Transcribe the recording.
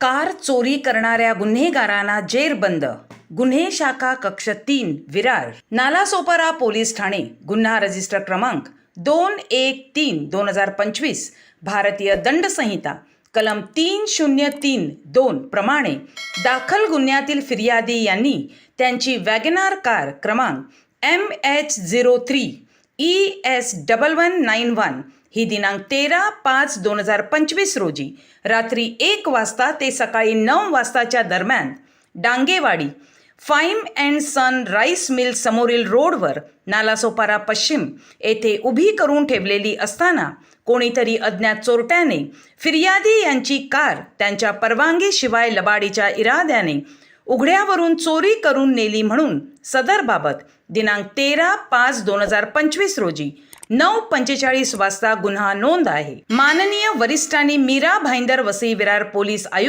Car चोरी करणाऱ्या गुन्हेगारांना जेरबंद गुन्हे शाखा कक्ष तीन विरार. नालासोपारा पोलीस ठाणे. गुन्हा रजिस्टर क्रमांक दोन एक तीन दोन हजार पंचवीस. भारतीय दंड संहिता. कलम तीन शून्य तीन दोन प्रमाणे दाखल गुन्ह्यातील फिर्यादी यांनी त्यांची वॅगनार कार क्रमांक M H zero three E S double one nine one ही दिनांक तेरा पाच दोन हजार पंचवीस रोजी. रात्री एक वाजता ते सकाळी नऊ वाजताच्या दरम्यान Dangewadi fame and son rice mill समोरील रोडवर नालासोपारा पश्चिम येथे उभी करून ठेवलेली असताना कोणीतरी अज्ञात चोरट्याने फिर्यादी यांची कार त्यांच्या परवानगीशिवाय लबाडीच्या इराद्याने उघड्यावरून चोरी करून नेली म्हणून सदरबाबत दिनांक तेरा पाच दोन हजार पंचवीस रोजी नऊ पंचेचाळीस वाजता गुन्हा नोंद आहे. माननीय वरिष्ठांनी मीरा भाईंदर वसई विरार पोलीस आयुक्त